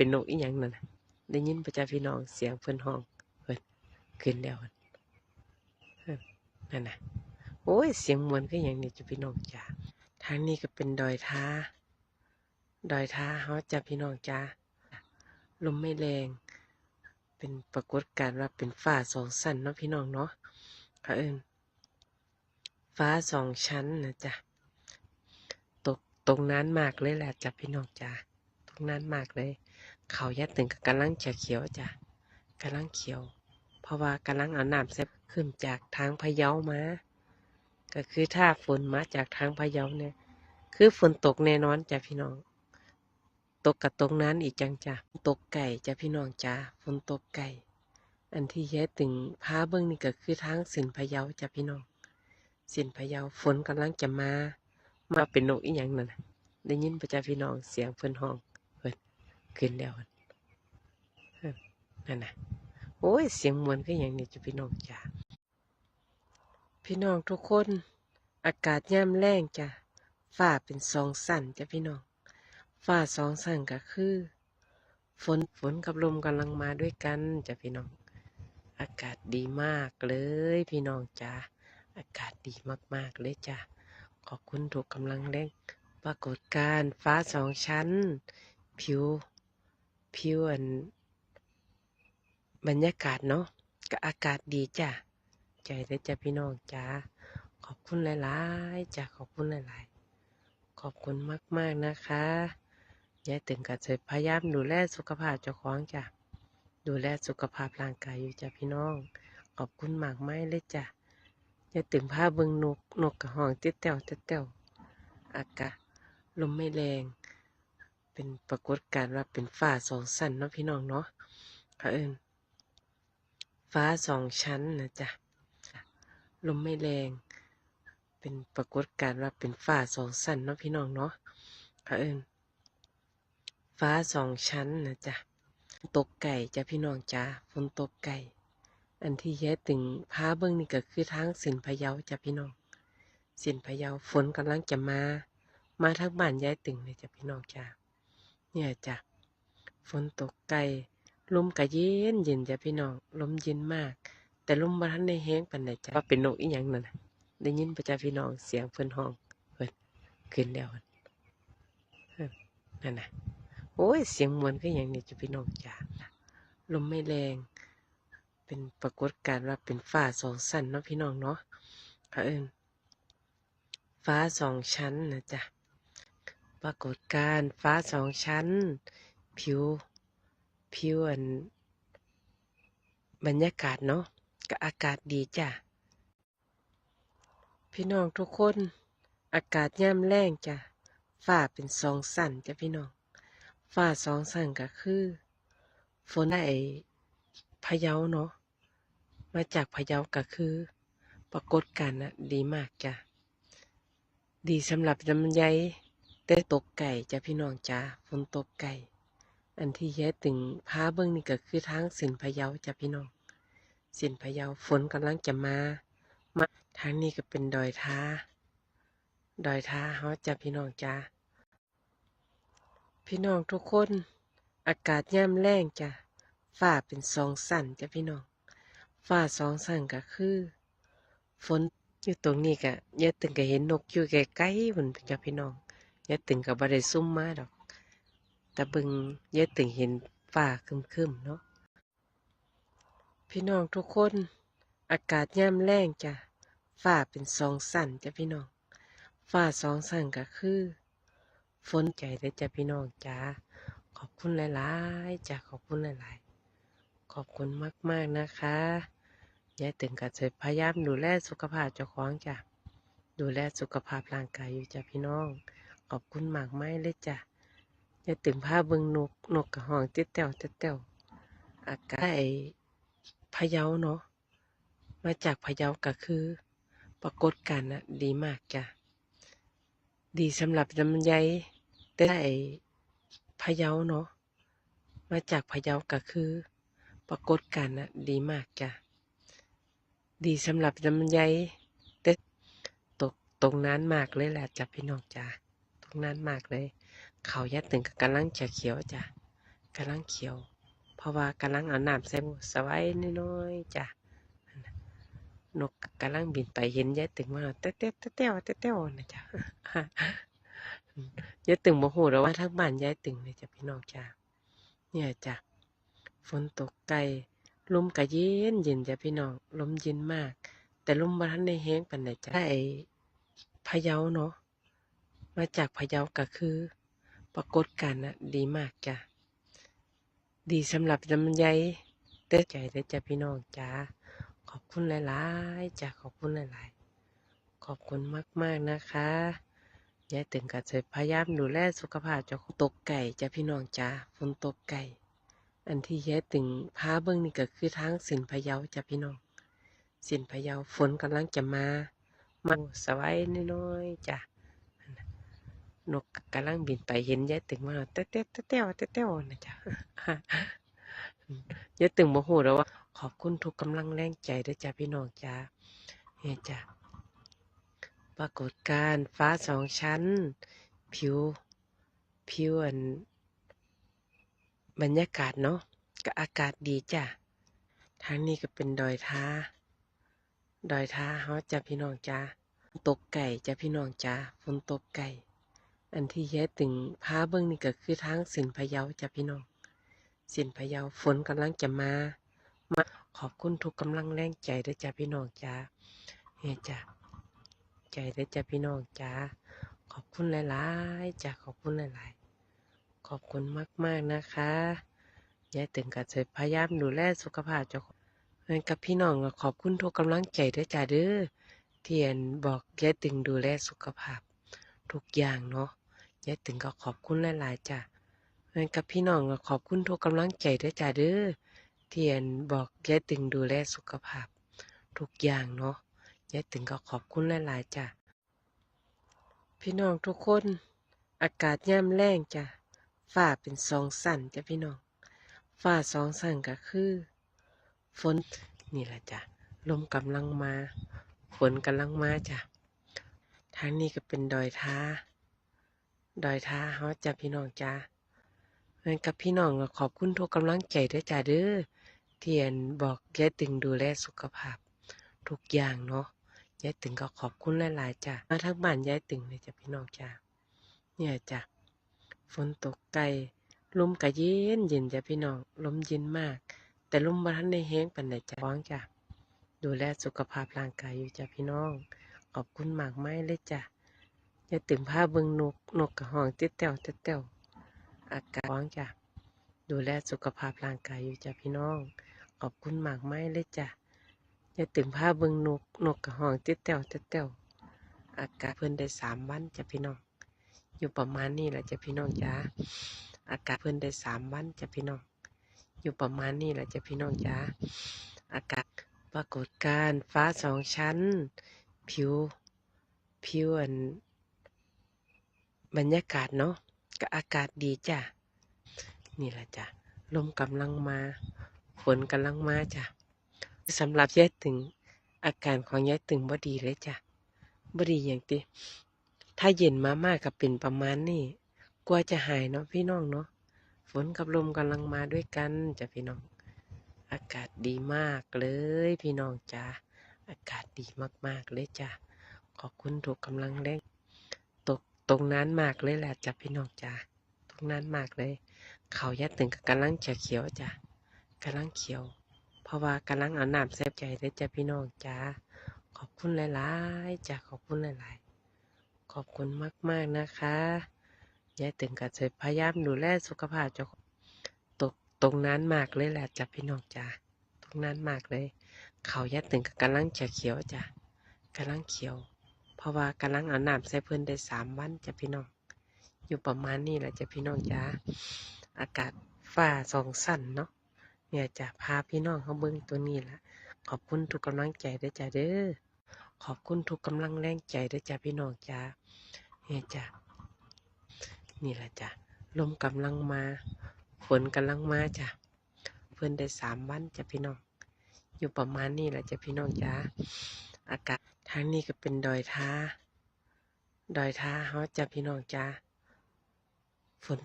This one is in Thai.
เป็นนกอีหยังนั่นน่ะได้ยินประจ้าพี่น้องเสียงเพิ่นห้องเพิ่นขึ้นแล้วเพลินนั่นน่ะโอ้ยเสียงมวนคือหยังนี่จ้ะพี่น้องจ้าทางนี้ก็เป็นดอยท้า ดอยท้าเฮาจ้ะพี่น้องจ้าลมไม่แรง เป็นปรากฏการณ์ว่าเป็นฟ้าสองชั้นเนาะพี่น้องเนาะเขาเอิ้นฟ้าสองชั้นนะจ๊ะตกตรงนั้นมากเลยแหละจ้ะพี่น้องจ้าตรงนั้นมากเลย เขาแยัดถึงกับกำลังเขียวจ้ะกำลังเขียว เพราะว่ากำลังเอาน้ำเซฟขึ้นจากทางพะเยามา ก็คือถ้าฝนมาจากทางพะเยาเนี่ย คือฝนตกแน่นอนจ้ะพี่น้อง ตกกับตรงนั้นอีกจังจ้ะตกไก่จ้ะพี่น้องจ้าฝนตกไก่ อันที่แย่ถึงพาเบื้องนี่ก็คือทางสินพะเยาจ้ะพี่น้อง สินพะเยาฝนกำลังจะมา มาเป็นนกอีหยังนั่นน่ะได้ยินประจ้าพี่น้องเสียงเพิ่นห้อง ขึ้นแล้วนั่นน่ะโอ้ย เสียงมวนคือหยังนี่จ้ะพี่น้องจ้าพี่น้องทุกคน อากาศย่ำแรงจ้ะฟ้าเป็นสองสั่นจ้ะพี่น้องฟ้าสองสั่นก็คือ ฝนฝนกับลมกำลังมาด้วยกันจ้ะพี่น้อง อากาศดีมากเลย พี่น้องจ้าอากาศดีมากๆเลยจ้ะขอบคุณทุกกำลังแรงปรากฏการณ์ฟ้าสองชั้น ผิว ผิวอันบรรยากาศเนาะก็อากาศดีจ้ะ ใจเลยจ้ะพี่น้องจ้าขอบคุณหลายๆจ้ะขอบคุณหลายๆ ขอบคุณมากๆนะคะยายตึงก็จะพยายามดูแลสุขภาพเจ้าของจ้ะ ดูแลสุขภาพร่างกายอยู่จ้ะพี่น้อง ขอบคุณมากไม้เลยจ้ะยายตึงพาเบิงนกนกกระห้องติดแต้วติดแต้วอากาศลมไม่แรง เป็นปรากฏการณ์ว่าเป็นฟ้าสองชั้นเนาะพี่น้องเนาะเขาเอิ้นฟ้าสองชั้นนะจ๊ะลมไม่แรง เป็นปรากฏการณ์ว่าเป็นฟ้าสองชั้นเนาะพี่น้องเนาะเขาเอิ้นฟ้าสองชั้นนะจ๊ะตกไก่จ้ะพี่น้องจ้าฝนตกไก่ อันที่แย่ถึงพาเบื้องนี่ก็คือทางสินพะเยาจ้ะพี่น้องสินพะเยาฝนกำลังจะมา มาทางบ้านย้ายตึงเลยจ้ะพี่น้องจ้า เนี่ยจ้ะฝนตกไก่ลมก็เย็นเย็นจ้ะพี่น้องลมเย็นมาก แต่ลมบ่ทันได้แห้งปานใดจ้ะว่าเป็นนกอีหยังนั่นน่ะได้ยินประจ้าพี่น้องเสียงเพิ่นห้องเพิ่นขึ้นแล้วเพลินนั่นน่ะโอ้ยเสียงมวนคือหยังนี่จ้ะพี่น้องจ้าลมไม่แรง เป็นปรากฏการณ์ว่าเป็นฟ้าสองชั้นเนาะพี่น้องเนาะเขาเอิ้นฟ้าสองชั้นนะจ๊ะ ปรากฏการณ์ฟ้าสองชั้น ผิว ผิวอัน บรรยากาศเนาะก็อากาศดีจ้ะ พี่น้องทุกคน อากาศย่ำแรงจ้ะฟ้าเป็นสองสั่นจ้ะพี่น้องฟ้าสองสั่นก็คือ ฝนได้พะเยาเนาะมาจากพะเยาก็คือ ปรากฏการณ์น่ะดีมากจ้ะ ดีสำหรับลำไย แต่ตกไก่จ้ะพี่น้องจ้าฝนตกไก่ อันที่แย่ถึงพาเบื้องนี่ก็คือทางสินพะเยาจ้ะพี่น้องสินพะเยาฝนกำลังจะมามาทางนี้ก็เป็นดอยท้า ดอยท้าเฮาจ้ะพี่น้องจ้าพี่น้องทุกคน อากาศย่ำแรงจ้ะฟ้าเป็นสองสั่นจ้ะพี่น้องฟ้าสองสั่นก็คือ ฝนอยู่ตรงนี้ก็อย่าตึงก็เห็นนกอยู่ไกลๆพุ่นจ้ะพี่น้อง ย่าตึงก็บ่ได้ซุ่มมาดอก แต่บิ่งย่าตึงเห็นฟ้าคึมๆเนาะ พี่น้องทุกคน อากาศย่ำแรงจ้ะฟ้าเป็นสองสั่นจ้ะพี่น้องฟ้าสองสั่นก็คือ ฝนใจเลยจ้ะพี่น้องจ้า ขอบคุณหลายๆจ้ะขอบคุณหลายๆ ขอบคุณมากๆนะคะยายตึงก็จะพยายามดูแลสุขภาพเจ้าของจ้ะ ดูแลสุขภาพร่างกายอยู่จ้ะพี่น้อง ขอบคุณมากไม้เลยจ้ะยายตึงพาเบิงนกนกกระหองติดแต้วติดแต้วอากาศไอ้พะเยาเนาะมาจากพะเยาก็คือ ปรากฏการณ์นะดีมากจ้ะดีสำหรับลำไยแต่ไอ้พะเยาเนาะมาจากพะเยาก็คือ ปรากฏการณ์นะดีมากจ้ะดีสำหรับลำไยแต่ตกตรงนั้นมากเลยแหละจ้ะพี่น้องจ้ะ ตรงนั้นมากเลย เขายัดถึงกับกำลังจะเขียวจ้ะกำลังเขียว เพราะว่ากำลังเอาน้ำใส่หมูสไว้น้อยๆจ้ะนกกำลังบินไปเห็นยายตึงมาเต้วเต้วเต้วเต้เต้วนะจ๊ะยายตึงโมโหแล้วว่าทั้งบ้านยายตึงเลยจ้ะพี่น้องจ้ะเนี่ยจ้ะฝนตกไกลลมก็เย็นเย็นจ้ะพี่น้องลมเย็นมาก แต่ลมบ่ทันได้แห้งปานใดจ้ะไอพะเยาเนาะ มาจากพะเยาก็คือ ปรากฏการณ์น่ะดีมากจ้ะ ดีสำหรับลำไยเต้ใจเด้อจ้ะพี่น้องจ้าขอบคุณหลายๆจ้ะขอบคุณหลายๆ ขอบคุณมากๆนะคะยายตึงก็จะพยายามดูแลสุขภาพจ้าตกไก่จ้ะพี่น้องจ้าฝนตกไก่อันที่ยายตึงพาเบิ่งนี่ก็คือทางสินพะเยาจ้ะพี่น้อง สินพะเยาฝนกำลังจะมา มาสไว้น้อยๆจ้ะ นกกำลังบินไปเห็นยายตึงมาเต้วเต้วเต้วเต้วเต้วนะจ๊ะยายตึงโมโหแล้วว่า ขอบคุณทุกกำลังแรงใจด้วยจ้ะพี่น้องจ้าเนี่ยจ้ะปรากฏการณ์ฟ้าสองชั้น ผิว ผิวอันบรรยากาศเนาะก็อากาศดีจ้ะทางนี้ก็เป็นดอยท้า ดอยท้าเฮาจ้ะพี่น้องจ้าตกไก่จ้ะพี่น้องจ้าฝนตกไก่ อันที่แย่ตึงพาเบิ่งนี่ก็คือทางสินพะเยาจ้ะพี่น้อง สินพะเยาฝนกำลังจะมา มาขอบคุณทุกกำลังแรงใจด้วยจ้ะพี่น้องจ้าเนี่ยจ้ะใจด้วยจ้ะพี่น้องจ้าขอบคุณหลายๆจ้ะขอบคุณหลายๆ ขอบคุณมากๆนะคะยายตึงก็จะพยายามดูแลสุขภาพเจ้าของเหมือนกับพี่น้องก็ขอบคุณทุกกำลังใจด้วยจ้ะเด้อที่เห็นบอกยายตึงดูแลสุขภาพทุกอย่างเนาะ ยายตึงก็ขอบคุณหลาย ๆจ้ะเหมือนกับพี่น้องก็ขอบคุณทุกกำลังใจด้วยจ้ะเด้อเทียนบอกยายตึงดูแลสุขภาพ ทุกอย่างเนาะยายตึงก็ขอบคุณหลาย ๆจ้ะพี่น้องทุกคน อากาศย่ำแรงจ้ะฟ้าเป็นสองสั่นจ้ะพี่น้องฟ้าสองสั่นก็คือ ฝนนี่แหละจ้ะลมกำลังมา ฝนกำลังมาจ้ะทางนี้ก็เป็นดอยท้า ดอยท้าเฮาจ้ะพี่น้องจ้าเหมือนกับพี่น้องขอบคุณทุกกำลังใจด้วยจ้าเด้อเที่เห็นบอกยายตึงดูแลสุขภาพ ทุกอย่างเนาะยายตึงก็ขอบคุณหลายๆจ้ะมาทั้งบ้านยายตึงเลยจ้ะพี่น้องจ้าเนี่ยจ้ะฝนตกไกลลมก็เย็นเย็นจ้ะพี่น้องลมเย็นมาก แต่ลมบ่ทันได้แห้งปานใดจ้ะฟ้องจ้ะดูแลสุขภาพร่างกายอยู่จ้ะพี่น้อง ขอบคุณมากไมายเลยจ้ะ ยายตึงพาเบิงนก นกกระห้องติดแต้วติดแต้วอากาศร้อนจ้ะ ดูแลสุขภาพร่างกายอยู่จ้ะพี่น้อง ขอบคุณมากไม้เลยจ้ะอย่าตึงผ้าเบิงนก นกกระห้องติดแต้วติดแต้วอากาศเพิ่นได้สามวันจ้ะพี่น้อง อยู่ประมาณนี้แหละจ้ะพี่น้องจ้าอากาศเพิ่นได้สามวันจ้ะพี่น้อง อยู่ประมาณนี้แหละจ้ะพี่น้องจ้าอากาศปรากฏการฟ้าสองชั้น ผิว ผิวอัน บรรยากาศเนาะก็อากาศดีจ้ะ นี่แหละจ้ะ ลมกำลังมา ฝนกำลังมาจ้ะสำหรับยายตึง อาการของยายตึงบ่ดีเลยจ้ะบ่ดีอย่างติถ้าเย็นมามากก็เป็นประมาณนี้กลัวจะหายเนาะพี่น้องเนาะ ฝนกับลมกำลังมาด้วยกันจ้ะพี่น้อง อากาศดีมากเลยพี่น้องจ้าอากาศดีมากๆเลยจ้ะ ขอบคุณทุกกำลังแรง ตรงนั้นมากเลยแหละจ้ะพี่น้องจ้าตรงนั้นมากเลย เขายัดถึงกับกำลังจะเขียวจ้ะกำลังเขียว เพราะว่ากำลังเอาน้ำแซ่บใจเลยจ้ะพี่น้องจ้าขอบคุณหลายๆจ้ะขอบคุณหลายๆ ขอบคุณมากๆนะคะยายตึงก็จะพยายามดูแลสุขภาพจ้าของตกตรงนั้นมากเลยแหละจ้ะพี่น้องจ้าตรงนั้นมากเลย เขายัดถึงกับกำลังจะเขียวจ้ะกำลังเขียว เพราะว่ากำลังเอาน้ำใส่เพิ่นได้สามวันจ้ะพี่น้อง อยู่ประมาณนี้แหละจ้ะพี่น้องจ้าอากาศฟ้าสองสั่นเนาะเนี่ยจะพาพี่น้องเขาเบิ้งตัวนี้ละขอบคุณทุกกำลังใจด้วยจ้ะเด้อขอบคุณทุกกำลังแรงใจด้วยจ้ะพี่น้องจ้าเนี่ยจ้ะนี่แหละจ้ะลมกำลังมาฝนกำลังมาจ้ะเพิ่อนได้สามวันจ้ะพี่น้อง อยู่ประมาณนี้แหละจ้ะพี่น้องจ้าอากาศ ทางนี้ก็เป็นดอยท้า ดอยท้าเฮาจ้ะพี่น้องจ้าฝน